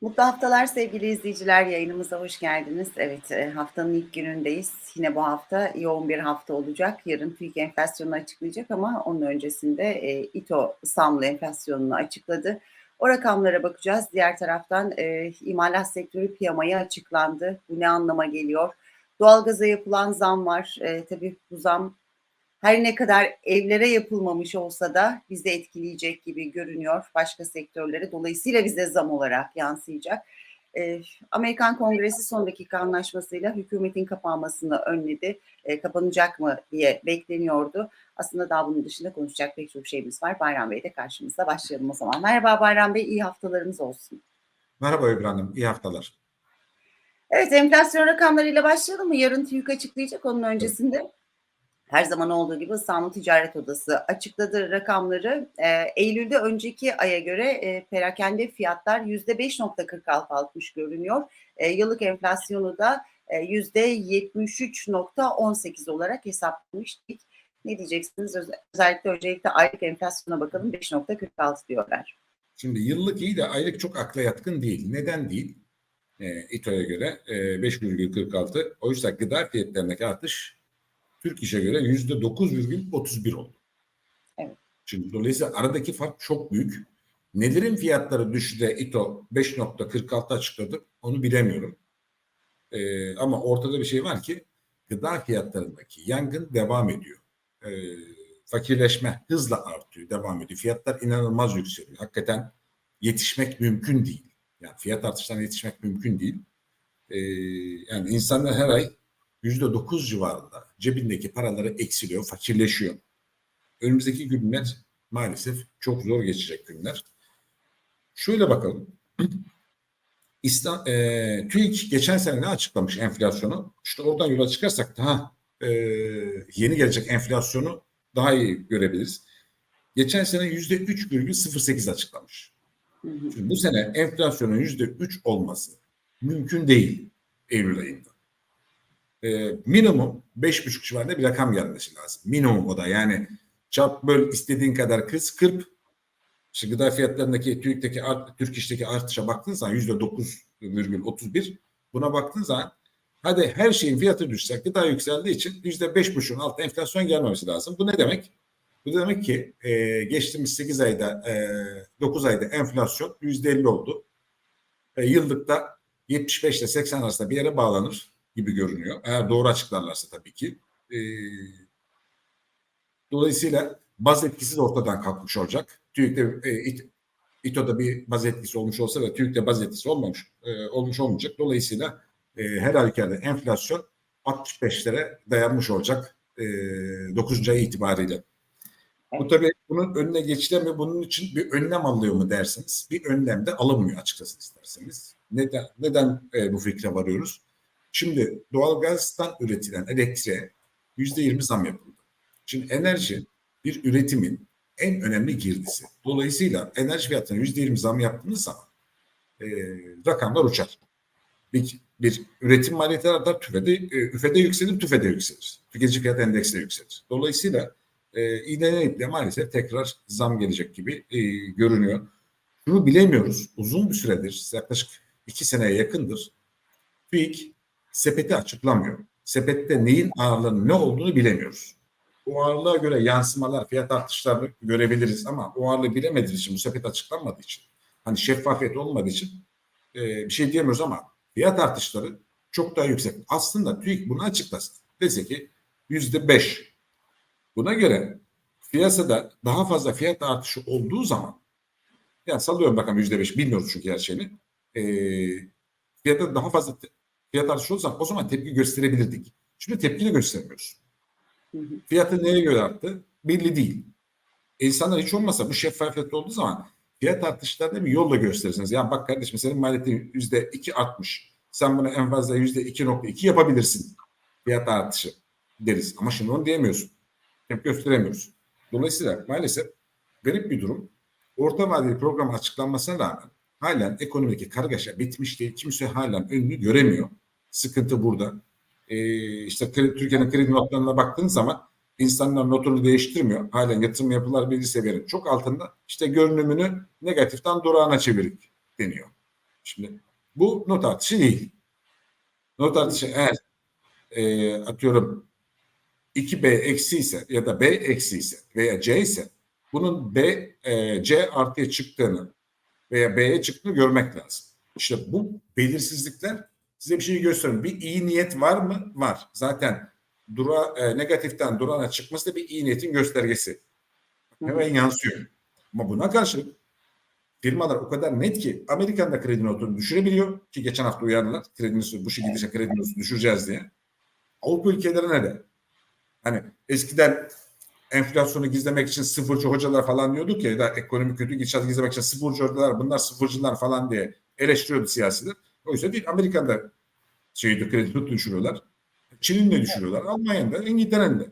Mutlu haftalar sevgili izleyiciler. Yayınımıza hoş geldiniz. Evet e, haftanın ilk günündeyiz. Yine bu hafta yoğun bir hafta olacak. Yarın TÜİK enflasyonunu açıklayacak ama onun öncesinde e, İTO İstanbul enflasyonunu açıkladı. O rakamlara bakacağız. Diğer taraftan e, imalat sektörü piyamayı açıklandı. Bu ne anlama geliyor? Doğalgaza yapılan zam var. E, tabii bu zam her ne kadar evlere yapılmamış olsa da bizi etkileyecek gibi görünüyor başka sektörlere. Dolayısıyla bize zam olarak yansıyacak. Ee, Amerikan Kongresi son dakika anlaşmasıyla hükümetin kapanmasını önledi. Ee, kapanacak mı diye bekleniyordu. Aslında daha bunun dışında konuşacak pek çok şeyimiz var. Bayram Bey de karşımızda. Başlayalım o zaman. Merhaba Bayram Bey, iyi haftalarımız olsun. Merhaba Ebru Hanım, iyi haftalar. Evet, enflasyon rakamlarıyla başlayalım mı? Yarın TÜİK açıklayacak onun öncesinde. Her zaman olduğu gibi İstanbul Ticaret Odası açıkladı rakamları. E, Eylül'de önceki aya göre e, perakende fiyatlar %5.46 artmış görünüyor. E, yıllık enflasyonu da e, %73.18 olarak hesaplamıştık. Ne diyeceksiniz? Öz- özellikle öncelikle aylık enflasyona bakalım 5.46 diyorlar. Şimdi yıllık iyi de aylık çok akla yatkın değil. Neden değil? E, İTO'ya göre e, 5,46. Oysa gıda fiyatlarındaki artış Türk İş'e göre %9,31 oldu. Evet. Şimdi dolayısıyla aradaki fark çok büyük. Nelerin fiyatları düştü de İTO 5.46 açıkladı onu bilemiyorum. E, ama ortada bir şey var ki gıda fiyatlarındaki yangın devam ediyor. E, fakirleşme hızla artıyor, devam ediyor. Fiyatlar inanılmaz yükseliyor. Hakikaten yetişmek mümkün değil. Yani fiyat artışlarına yetişmek mümkün değil. Ee, yani insanlar her ay yüzde dokuz civarında cebindeki paraları eksiliyor, fakirleşiyor. Önümüzdeki günler maalesef çok zor geçecek günler. Şöyle bakalım. İslam, e, TÜİK geçen sene ne açıklamış enflasyonu? İşte oradan yola çıkarsak daha e, yeni gelecek enflasyonu daha iyi görebiliriz. Geçen sene yüzde 3,08 açıklamış. Hı hı. Şimdi bu sene enflasyonun yüzde 3 olması mümkün değil Eylül ayında. Ee, minimum 5,5 civarında bir rakam gelmesi lazım. Minimum o da yani çarp böl istediğin kadar kız kırp. İşte gıda fiyatlarındaki TÜİK'teki art, Türk İş'teki artışa baktığın zaman yüzde 9,31 buna baktığın zaman hadi her şeyin fiyatı düşse gıda yükseldiği için yüzde 5,5'un altında enflasyon gelmemesi lazım. Bu ne demek? Bu demek ki e, geçtiğimiz 8 ayda, e, 9 ayda enflasyon %50 oldu. E, yıllıkta 75 ile 80 arasında bir yere bağlanır gibi görünüyor. Eğer doğru açıklarlarsa tabii ki. E, dolayısıyla baz etkisi de ortadan kalkmış olacak. TÜİK'te e, İT- İTO'da bir baz etkisi olmuş olsa da TÜİK'te baz etkisi olmamış e, olmuş olmayacak. Dolayısıyla e, her halükarda enflasyon 65'lere dayanmış olacak e, 9. ay itibariyle. Bu tabii bunun önüne geçilemiyor. Bunun için bir önlem alıyor mu dersiniz? Bir önlem de alınmıyor açıkçası isterseniz. Neden, neden e, bu fikre varıyoruz? Şimdi doğalgazdan üretilen elektriğe yüzde yirmi zam yapıldı. Şimdi enerji bir üretimin en önemli girdisi. Dolayısıyla enerji fiyatına yüzde yirmi zam yaptığınız zaman e, rakamlar uçar. Bir, bir üretim maliyeti artar, tüfede, e, üfede yükselir, tüfede yükselir. Tüketici fiyat endeksi de yükselir. Dolayısıyla e, iğnelenip de maalesef tekrar zam gelecek gibi e, görünüyor. Şunu bilemiyoruz. Uzun bir süredir, yaklaşık iki seneye yakındır TÜİK sepeti açıklamıyor. Sepette neyin ağırlığının ne olduğunu bilemiyoruz. O ağırlığa göre yansımalar, fiyat artışlarını görebiliriz ama o ağırlığı bilemediği için, bu sepet açıklanmadığı için, hani şeffafiyet olmadığı için e, bir şey diyemiyoruz ama fiyat artışları çok daha yüksek. Aslında TÜİK bunu açıklasın. Dese ki yüzde beş Buna göre piyasada daha fazla fiyat artışı olduğu zaman yani sallıyorum bakalım yüzde beş bilmiyoruz çünkü her şeyini. E, fiyata daha fazla fiyat artışı zaman o zaman tepki gösterebilirdik. Şimdi tepki de göstermiyoruz. Hı hı. Fiyatı neye göre arttı? Belli değil. İnsanlar hiç olmasa bu şeffafiyet olduğu zaman fiyat artışlarında bir yolla gösterirsiniz. Yani bak kardeşim senin maliyetin yüzde iki artmış. Sen bunu en fazla yüzde iki nokta iki yapabilirsin. Fiyat artışı deriz. Ama şimdi onu diyemiyorsun tepki gösteremiyoruz. Dolayısıyla maalesef garip bir durum. Orta vadeli program açıklanmasına rağmen halen ekonomideki kargaşa bitmiş değil. Kimse halen önünü göremiyor. Sıkıntı burada. Ee, işte Türkiye'nin kredi notlarına baktığınız zaman insanlar notunu değiştirmiyor. Halen yatırım yapılar belli seviyenin çok altında. İşte görünümünü negatiften durağına çevirik deniyor. Şimdi bu not artışı değil. Not artışı eğer e, atıyorum 2B eksi ise ya da B eksi ise veya C ise bunun B e, C artıya çıktığını veya B'ye çıktığını görmek lazım. İşte bu belirsizlikler size bir şey gösteriyor. Bir iyi niyet var mı? Var. Zaten dura, e, negatiften durana çıkması da bir iyi niyetin göstergesi. Hemen yansıyor. Ama buna karşılık firmalar o kadar net ki Amerikan da kredi notunu düşürebiliyor ki geçen hafta uyardılar. Kredinizi bu şekilde kredi notunu düşüreceğiz diye. Avrupa ülkelerine de hani eskiden enflasyonu gizlemek için sıfırcı hocalar falan diyorduk ya, da ekonomi kötü gidişat gizlemek için sıfırcı hocalar bunlar sıfırcılar falan diye eleştiriyordu siyasiler. O yüzden değil Amerika'da şeydi kredi notunu düşürüyorlar. Çin'in de düşürüyorlar. Almanya'nın da İngiltere'nin de.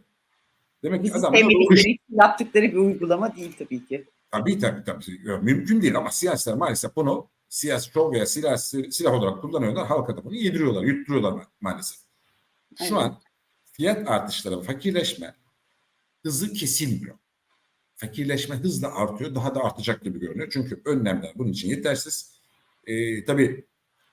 Demek ki adamlar sevmedikleri için yaptıkları bir uygulama değil tabii ki. Tabii tabii tabii. Mümkün değil ama siyasiler maalesef bunu siyasi şov veya silah, silah olarak kullanıyorlar. Halka da bunu yediriyorlar, yutturuyorlar ma- maalesef. Şu Evet. an fiyat artışları, fakirleşme hızı kesilmiyor. Fakirleşme hızla artıyor. Daha da artacak gibi görünüyor. Çünkü önlemler bunun için yetersiz. Ee, tabii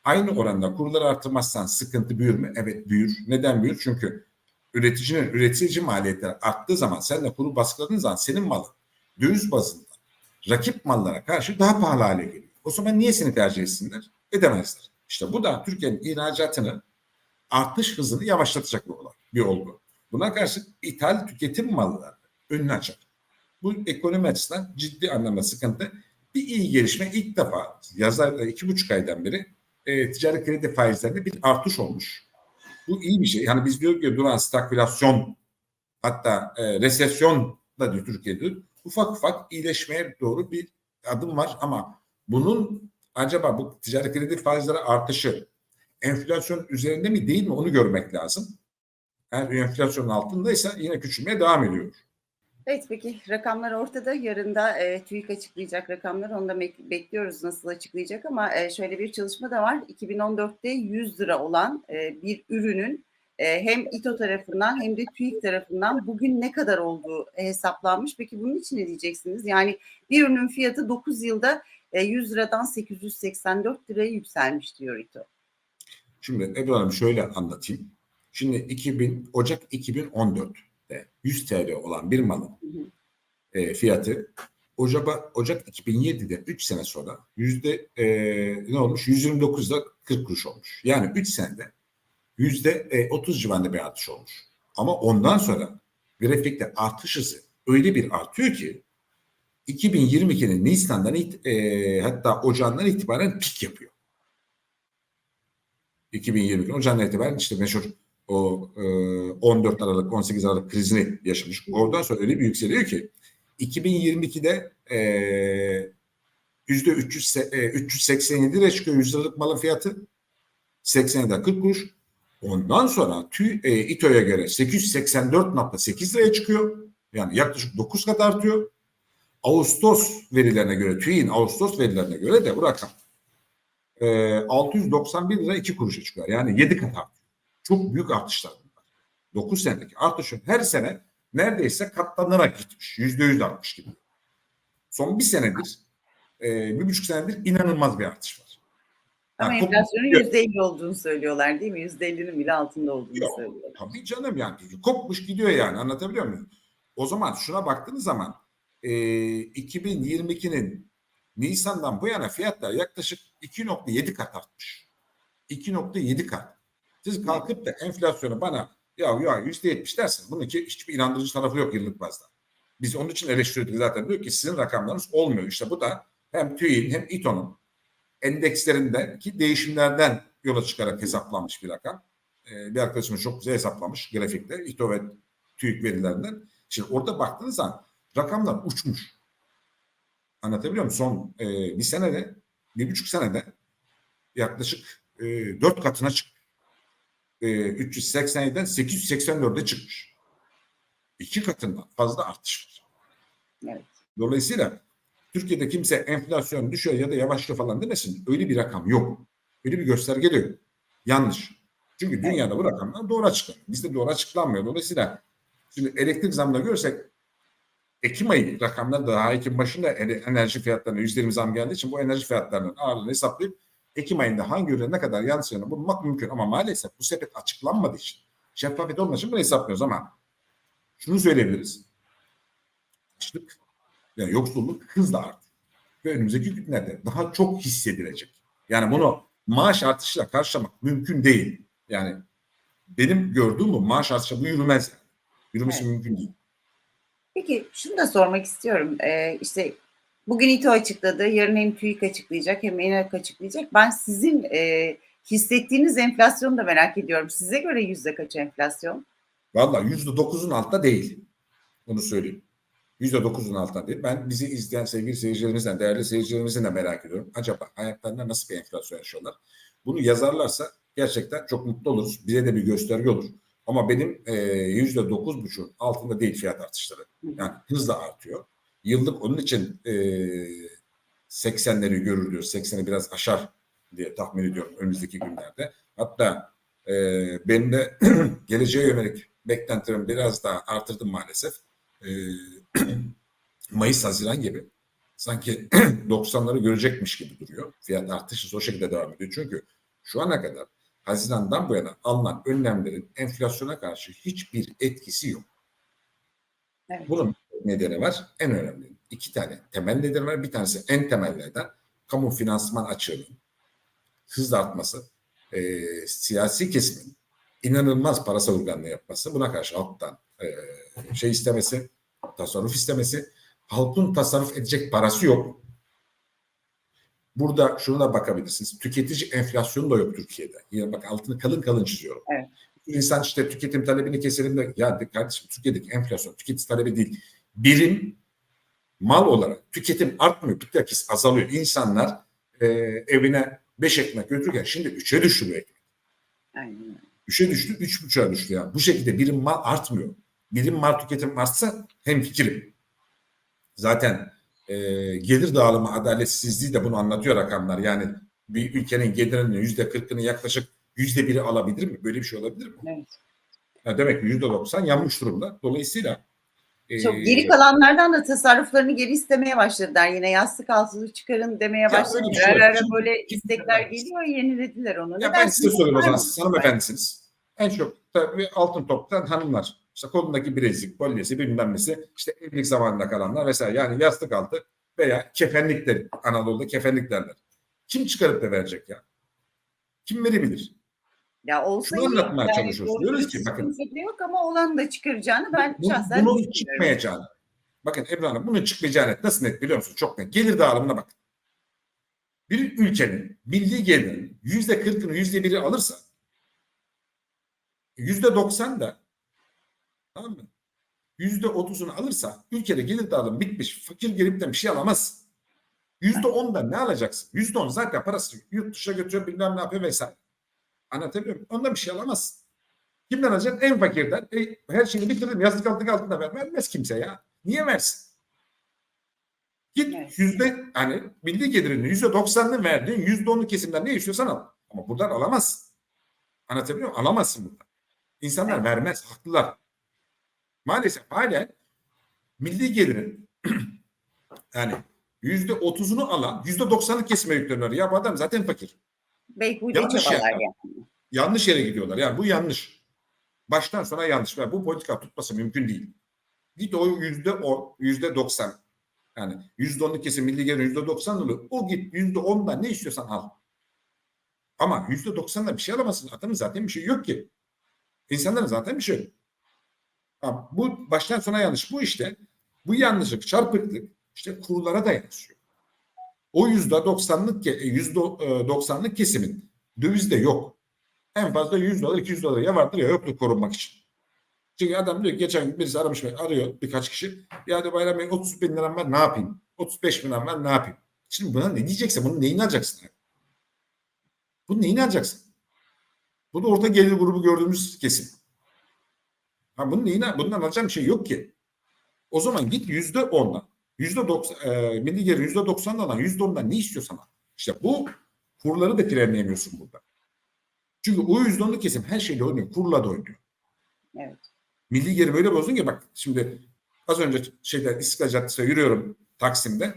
aynı oranda kurları artırmazsan sıkıntı büyür mü? Evet büyür. Neden büyür? Çünkü üreticinin üretici maliyetleri arttığı zaman sen de kuru baskıladığın zaman senin malın döviz bazında rakip mallara karşı daha pahalı hale geliyor. O zaman niye seni tercih etsinler? Edemezler. İşte bu da Türkiye'nin ihracatını artış hızını yavaşlatacak bir olay, bir olgu. Buna karşı ithal tüketim malları önünü açar. Bu ekonomi açısından ciddi anlamda sıkıntı. Bir iyi gelişme ilk defa yazar iki buçuk aydan beri e, ticari kredi faizlerinde bir artış olmuş. Bu iyi bir şey. Yani biz diyoruz ki duran stagflasyon hatta e, resesyon da diyor Türkiye'de ufak ufak iyileşmeye doğru bir adım var ama bunun acaba bu ticari kredi faizleri artışı enflasyon üzerinde mi değil mi onu görmek lazım. Eğer enflasyonun altındaysa yine küçülmeye devam ediyor. Evet peki rakamlar ortada. Yarın da e, TÜİK açıklayacak rakamlar. Onu da bekliyoruz nasıl açıklayacak ama e, şöyle bir çalışma da var. 2014'te 100 lira olan e, bir ürünün e, hem İTO tarafından hem de TÜİK tarafından bugün ne kadar olduğu hesaplanmış. Peki bunun için ne diyeceksiniz? Yani bir ürünün fiyatı 9 yılda e, 100 liradan 884 liraya yükselmiş diyor İTO. Şimdi Ebru Hanım şöyle anlatayım. Şimdi 2000 Ocak 2014'te 100 TL olan bir malın e, fiyatı Ocak, Ocak 2007'de 3 sene sonra yüzde e, ne olmuş? 129'da 40 kuruş olmuş. Yani 3 senede yüzde e, 30 civarında bir artış olmuş. Ama ondan sonra grafikte artış hızı öyle bir artıyor ki 2022'nin Nisan'dan e, hatta Ocağından itibaren pik yapıyor. 2022 Ocağından itibaren işte meşhur o e, 14 Aralık 18 Aralık krizini yaşamış. Oradan sonra öyle bir yükseliyor ki 2022'de e, yüzde 300, e, 387 lira çıkıyor 100 liralık malın fiyatı. 80'den 40 kuruş. Ondan sonra TÜ, e, İTO'ya göre 884.8 liraya çıkıyor. Yani yaklaşık 9 kat artıyor. Ağustos verilerine göre, TÜİ'nin Ağustos verilerine göre de bu rakam e, 691 lira 2 kuruşa çıkıyor. Yani 7 kat artıyor. Çok büyük artışlar bunlar. 9 senedeki artışın her sene neredeyse katlanarak gitmiş. %100 artmış gibi. Son bir senedir, e, bir buçuk senedir inanılmaz bir artış var. Ama Yani enflasyonun %50 olduğunu söylüyorlar değil mi? %50'nin bile altında olduğunu Yok. söylüyorlar. Tabii canım yani kopmuş gidiyor yani anlatabiliyor muyum? O zaman şuna baktığınız zaman e, 2022'nin Nisan'dan bu yana fiyatlar yaklaşık 2.7 kat artmış. 2.7 kat. Siz kalkıp da enflasyonu bana ya ya %70 dersiniz. Bunun ki hiçbir inandırıcı tarafı yok yıllık bazda. Biz onun için eleştirdik zaten. Diyor ki sizin rakamlarınız olmuyor. İşte bu da hem TÜİ'nin hem İTO'nun endekslerindeki değişimlerden yola çıkarak hesaplanmış bir rakam. Ee, bir arkadaşımız çok güzel hesaplamış grafikte İTO ve TÜİK verilerinden. Şimdi orada baktığınız zaman rakamlar uçmuş. Anlatabiliyor muyum? Son e, bir senede, bir buçuk senede yaklaşık e, dört katına çıkmış. E, 387'den 884'e çıkmış. İki katından fazla artış var. Evet. Dolayısıyla Türkiye'de kimse enflasyon düşüyor ya da yavaşlıyor falan demesin. Öyle bir rakam yok. Öyle bir gösterge de yok. Yanlış. Çünkü dünyada bu rakamlar doğru açıklanıyor. Bizde doğru açıklanmıyor. Dolayısıyla Şimdi elektrik zamını görsek Ekim ayı rakamları daha Ekim başında ene- enerji fiyatlarına yüzde zam geldiği için bu enerji fiyatlarının ağırlığını hesaplayıp Ekim ayında hangi ürüne ne kadar yansıyacağını bulmak mümkün. Ama maalesef bu sepet açıklanmadığı için şeffafiyet olmadığı için bunu hesaplıyoruz ama şunu söyleyebiliriz. Açlık yani yoksulluk hızla arttı. Ve önümüzdeki günlerde daha çok hissedilecek. Yani bunu maaş artışıyla karşılamak mümkün değil. Yani benim gördüğüm bu maaş artışı bu yürümez. Yürümesi Evet. mümkün değil. Peki şunu da sormak istiyorum. Ee, işte bugün İTO açıkladı. Yarın hem TÜİK açıklayacak hem ENAK açıklayacak. Ben sizin e, hissettiğiniz enflasyonu da merak ediyorum. Size göre yüzde kaç enflasyon? Valla yüzde dokuzun altında değil. Bunu söyleyeyim. Yüzde dokuzun altında değil. Ben bizi izleyen sevgili seyircilerimizden, değerli seyircilerimizden de merak ediyorum. Acaba hayatlarında nasıl bir enflasyon yaşıyorlar? Bunu yazarlarsa gerçekten çok mutlu oluruz. Bize de bir gösterge olur. Ama benim e, yüzde dokuz buçuğun altında değil fiyat artışları. Yani hızla artıyor. Yıllık onun için e, 80'leri görür diyor. 80'i biraz aşar diye tahmin ediyorum önümüzdeki günlerde. Hatta e, benim de geleceğe yönelik beklentilerimi biraz daha artırdım maalesef. E, Mayıs, Haziran gibi sanki 90'ları görecekmiş gibi duruyor. Fiyat artışı o şekilde devam ediyor. Çünkü şu ana kadar Haziran'dan bu yana alınan önlemlerin enflasyona karşı hiçbir etkisi yok. Evet. Bunun nedeni var. En önemli. iki tane temel nedeni var. Bir tanesi en temellerden kamu finansman açığının hızla artması, e, siyasi kesimin inanılmaz parasal organla yapması, buna karşı halktan e, şey istemesi, tasarruf istemesi, halkın tasarruf edecek parası yok. Burada şuna da bakabilirsiniz. Tüketici enflasyonu da yok Türkiye'de. Yine bak altını kalın kalın çiziyorum. Evet. İnsan işte tüketim talebini keselim de ya de kardeşim Türkiye'deki enflasyon tüketici talebi değil. Birim mal olarak tüketim artmıyor. Bilakis azalıyor. İnsanlar e, evine beş ekmek götürürken şimdi üçe düştü bu ekmek. Aynen. Üçe düştü, üç buçuğa düştü ya. Bu şekilde birim mal artmıyor. Birim mal tüketim artsa hem fikrim. Zaten e, gelir dağılımı adaletsizliği de bunu anlatıyor rakamlar. Yani bir ülkenin gelirinin yüzde kırkını yaklaşık yüzde biri alabilir mi? Böyle bir şey olabilir mi? Evet. Ha, demek ki yüzde doksan yanmış durumda. Dolayısıyla Çok geri kalanlardan da tasarruflarını geri istemeye başladılar. Yine yastık altını çıkarın demeye başladılar. şey ara ara böyle istekler geliyor yenilediler onu. Ya ben size sorayım o zaman. Siz- hanımefendisiniz. En çok tabii altın toplayan hanımlar. İşte kolundaki bilezik, kolyesi bilmem nesi. işte evlilik zamanında kalanlar vesaire. Yani yastık altı veya kefenlikler. Anadolu'da kefenlik derler. Kim çıkarıp da verecek ya? Kim verebilir? Ya olsa Şunu anlatmaya çalışıyoruz. doğru Diyoruz ki, bakın. yok ama olanın da çıkaracağını ben Bu- şahsen bunun çıkmayacağını. Bakın Ebru Hanım bunun çıkmayacağını. Nasıl net biliyor musunuz? Çok net. Gelir dağılımına bakın. Bir ülkenin milli gelirinin yüzde kırkını yüzde biri alırsa yüzde doksan da tamam mı? Yüzde otuzunu alırsa ülkede gelir dağılımı bitmiş. Fakir gelip de bir şey alamaz. Yüzde ondan ne alacaksın? Yüzde on zaten parası yurt dışına götürüyor bilmem ne yapıyor vesaire. Anlatabiliyor muyum? Ondan bir şey alamaz. Kimden alacaksın? En fakirden. E, her şeyini bitirdim. Yastık altında altında ver. Vermez kimse ya. Niye versin? Git yüzde hani milli gelirinin yüzde doksanını verdiğin yüzde onu kesimden ne istiyorsan al. Ama buradan alamazsın. Anlatabiliyor muyum? Alamazsın buradan. İnsanlar Evet. vermez. Haklılar. Maalesef halen milli gelirin yani yüzde otuzunu alan yüzde doksanlık kesime yükleniyor. Ya bu adam zaten fakir. Beyhude Yanlış çabalar yani. Yanlış yere gidiyorlar. Yani bu yanlış. Baştan sona yanlış. Ve bu politika tutması mümkün değil. Git o yüzde o yüzde doksan. Yani yüzde onluk kesim milli gelir yüzde doksan olur. O git yüzde ondan ne istiyorsan al. Ama yüzde doksanla bir şey alamazsın. Adamın zaten bir şey yok ki. İnsanların zaten bir şey yok. Ha, bu baştan sona yanlış. Bu işte bu yanlışlık, çarpıklık işte kurlara da yansıyor. O yüzde doksanlık ke- yüzde e, doksanlık kesimin dövizde yok. En fazla 100 dolar 200 dolar ya vardır ya yoktur korunmak için. Çünkü adam diyor ki geçen gün birisi aramış arıyor birkaç kişi. Ya diyor Bayram Bey 30 bin liram var ne yapayım? 35 bin liram var ne yapayım? Şimdi buna ne diyeceksin? Bunun neyini alacaksın? Bunun neyini alacaksın? Bu da orta gelir grubu gördüğümüz kesim. Ha bunun neyine, bundan alacağım şey yok ki. O zaman git yüzde onla, yüzde doksan, e, milli gelir yüzde doksan alan yüzde ondan ne istiyorsan al. İşte bu kurları da frenleyemiyorsun burada. Çünkü o yüzde onluk kesim her şeyle oynuyor. Kurla da oynuyor. Evet. Milli gelir böyle bozdun ki bak şimdi az önce şeyde İstiklal Caddesi'ne yürüyorum Taksim'de.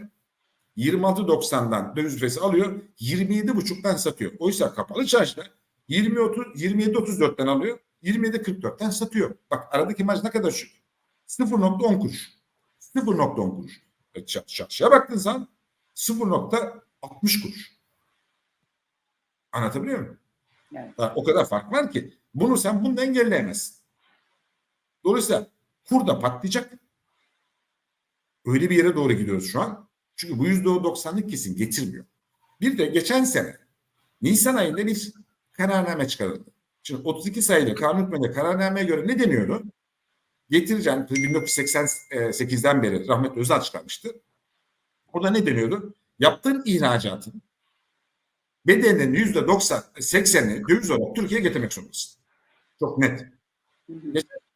26.90'dan döviz ücreti alıyor. 27.5'tan satıyor. Oysa kapalı çarşıda 20 30 27 34'ten alıyor. 27 44'ten satıyor. Bak aradaki marj ne kadar düşük. 0.10 kuruş. 0.10 kuruş. Çar- çarşıya baktığın zaman 0.60 kuruş. Anlatabiliyor muyum? Evet. Ha, o kadar fark var ki bunu sen bunu engelleyemezsin. Dolayısıyla kur da patlayacak. Öyle bir yere doğru gidiyoruz şu an. Çünkü bu yüzde 90'lık kesin getirmiyor. Bir de geçen sene Nisan ayında bir kararname çıkarıldı. Şimdi 32 sayılı kanun hükmünde kararnameye göre ne deniyordu? Getireceğim 1988'den beri rahmetli Özal çıkarmıştı. Orada ne deniyordu? Yaptığın ihracatın bedelinin yüzde 90, 80'ini döviz olarak Türkiye'ye getirmek zorundasın. Çok net.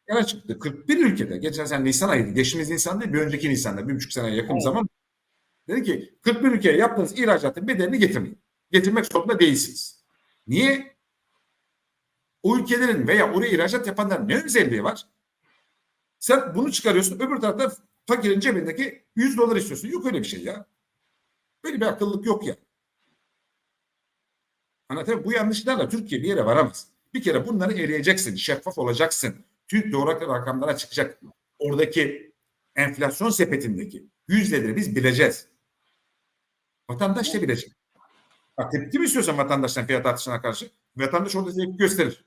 Yana çıktı. 41 ülkede. Geçen sene Nisan ayıydı. Geçtiğimiz Nisan değil, bir önceki Nisan'da. Bir buçuk seneye yakın Evet. zaman. Dedi ki 41 ülkeye yaptığınız ihracatın bedelini getirmeyin. Getirmek zorunda değilsiniz. Niye? O ülkelerin veya oraya ihracat yapanların ne özelliği var? Sen bunu çıkarıyorsun. Öbür tarafta fakirin cebindeki 100 dolar istiyorsun. Yok öyle bir şey ya. Böyle bir akıllık yok ya. Anlatabiliyor? Bu yanlışlarla Türkiye bir yere varamaz. Bir kere bunları eleyeceksin. Şeffaf olacaksın. TÜİK doğru rakamlara çıkacak. Oradaki enflasyon sepetindeki yüzdeleri biz bileceğiz. Vatandaş da bilecek. Bak, tepki mi istiyorsan vatandaştan fiyat artışına karşı? Vatandaş orada tepki gösterir.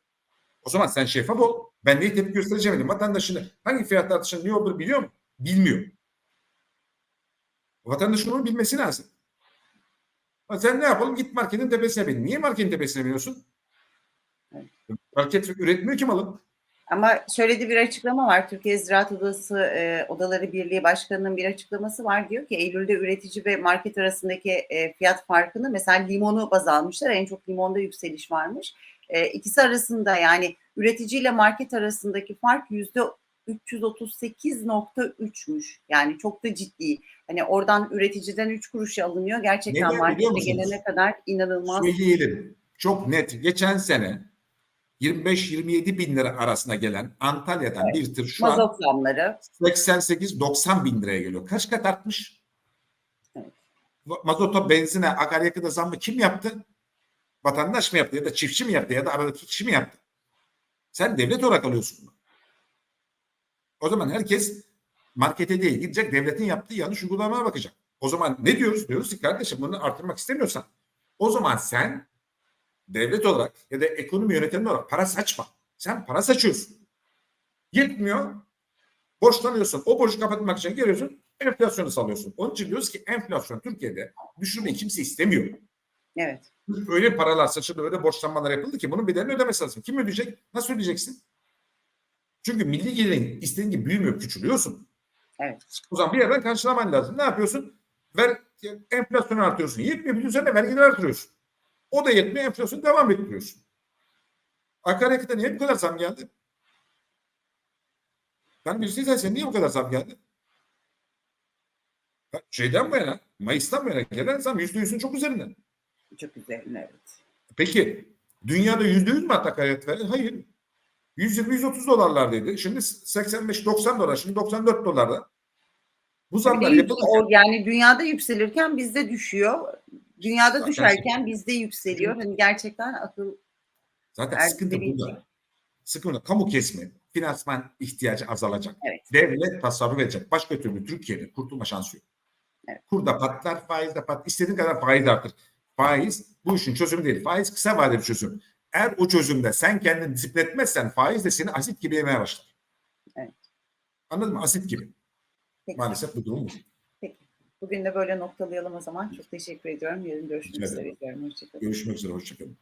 O zaman sen şeffaf ol. Ben neyi tepki göstereceğim. Vatandaşın hangi fiyat artışının ne olduğunu biliyor mu? Bilmiyor. Vatandaşın onu bilmesi lazım. Sen ne yapalım? Git marketin tepesine bin. Niye marketin tepesine biniyorsun? Market üretmiyor ki malı. Ama şöyle de bir açıklama var. Türkiye Ziraat Odası e, Odaları Birliği Başkanı'nın bir açıklaması var. Diyor ki Eylül'de üretici ve market arasındaki e, fiyat farkını mesela limonu baz almışlar. En çok limonda yükseliş varmış. E, ikisi arasında yani üretici ile market arasındaki fark yüzde 338.3'müş. Yani çok da ciddi. Hani oradan üreticiden 3 kuruş alınıyor. Gerçekten Neden markete gelene kadar inanılmaz. Söyleyelim. Çok net. Geçen sene 25-27 bin lira arasına gelen Antalya'dan bir tır şu an Mazot zamları. 88-90 bin liraya geliyor. Kaç kat artmış? Evet. Mazota, benzine, akaryakıta zammı kim yaptı? Vatandaş mı yaptı ya da çiftçi mi yaptı ya da aradaki kişi mi yaptı? Sen devlet olarak alıyorsun bunu. O zaman herkes markete değil gidecek devletin yaptığı yanlış uygulamaya bakacak. O zaman ne diyoruz? Diyoruz ki kardeşim bunu artırmak istemiyorsan o zaman sen devlet olarak ya da ekonomi yönetimi olarak para saçma. Sen para saçıyorsun. Yetmiyor. Borçlanıyorsun. O borcu kapatmak için geliyorsun. Enflasyonu salıyorsun. Onun için diyoruz ki enflasyon Türkiye'de düşürmeyi kimse istemiyor. Evet. Öyle paralar saçıldı, öyle borçlanmalar yapıldı ki bunun bedelini ödemesi lazım. Kim ödeyecek? Nasıl ödeyeceksin? Çünkü milli gelirin istediğin gibi büyümüyor, küçülüyorsun. Evet. O zaman bir yerden karşılaman lazım. Ne yapıyorsun? Ver, enflasyonu artırıyorsun. Yetmiyor, bir üzerine vergileri artırıyorsun. O da yetmiyor, enflasyonu devam ettiriyorsun. Akaryakıta niye bu kadar zam geldi? Ben bir şey sen niye bu kadar zam geldi? Şeyden bu yana, Mayıs'tan bu yana gelen zam yüzde yüzün çok üzerinden. Çok üzerine evet. Peki dünyada yüzde yüz mü akaryakıt verdi? Hayır. 120-130 dolarlardaydı. Şimdi 85-90 dolar. Şimdi 94 dolarda. Bu zamlar o yani dünyada yükselirken bizde düşüyor. Dünyada Zaten- düşerken bizde yükseliyor. Hani gerçekten akıl zaten sıkıntı burada. Sıkıntı kamu kesimi, finansman ihtiyacı azalacak. Evet. Devlet tasarruf edecek. Başka türlü Türkiye'de kurtulma şansı yok. Evet. Kur da patlar, faiz de patlar. İstediğin kadar faiz artır. Faiz bu işin çözümü değil. Faiz kısa vadeli çözüm. Eğer o çözümde sen kendini disiplin etmezsen faiz de seni asit gibi yemeye başlar. Evet. Anladın mı? Asit gibi. Peki. Maalesef bu durum bu. Peki. Bugün de böyle noktalayalım o zaman. Çok teşekkür ediyorum. Yarın görüşmek üzere. Hoşçakalın. Görüşmek üzere. Hoşçakalın.